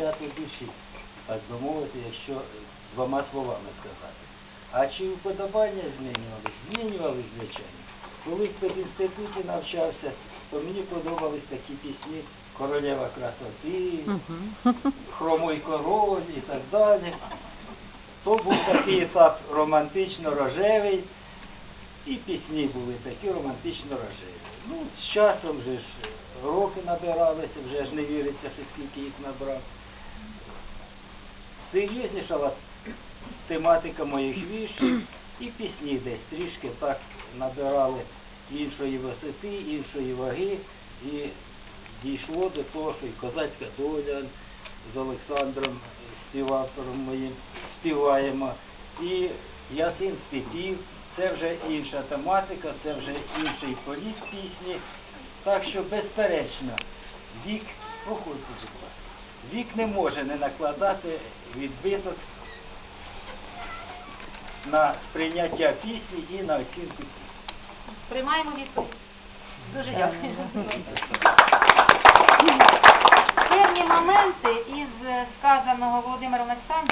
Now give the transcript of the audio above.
свято душі, так би якщо е, двома словами сказати. А чи вподобання змінювались? Змінювались, звичайно. Коли в пединституті навчався, то мені подобались такі пісні Королева красоти, Хромой король і так далі. То був такий етап романтично-рожевий, і пісні були такі романтично-рожеві. Ну, з часом вже ж роки набиралися, вже ж не віриться, що скільки їх набрав. Серйознішала тематика моїх віршів і пісні десь трішки так набирали іншої висоти, іншої ваги. І дійшло до того, що і козацька доля з Олександром, співавтором моїм, співаємо. І Ясин співів, це вже інша тематика, це вже інший політ пісні. Так що, безперечно, вік, проходьте, будь ласка, вік не може не накладати відбиток на сприйняття пісні і на оцінку пісні. Приймаємо відповідь. Дуже дякую. Певні моменти із сказаного Володимиром Олександровичем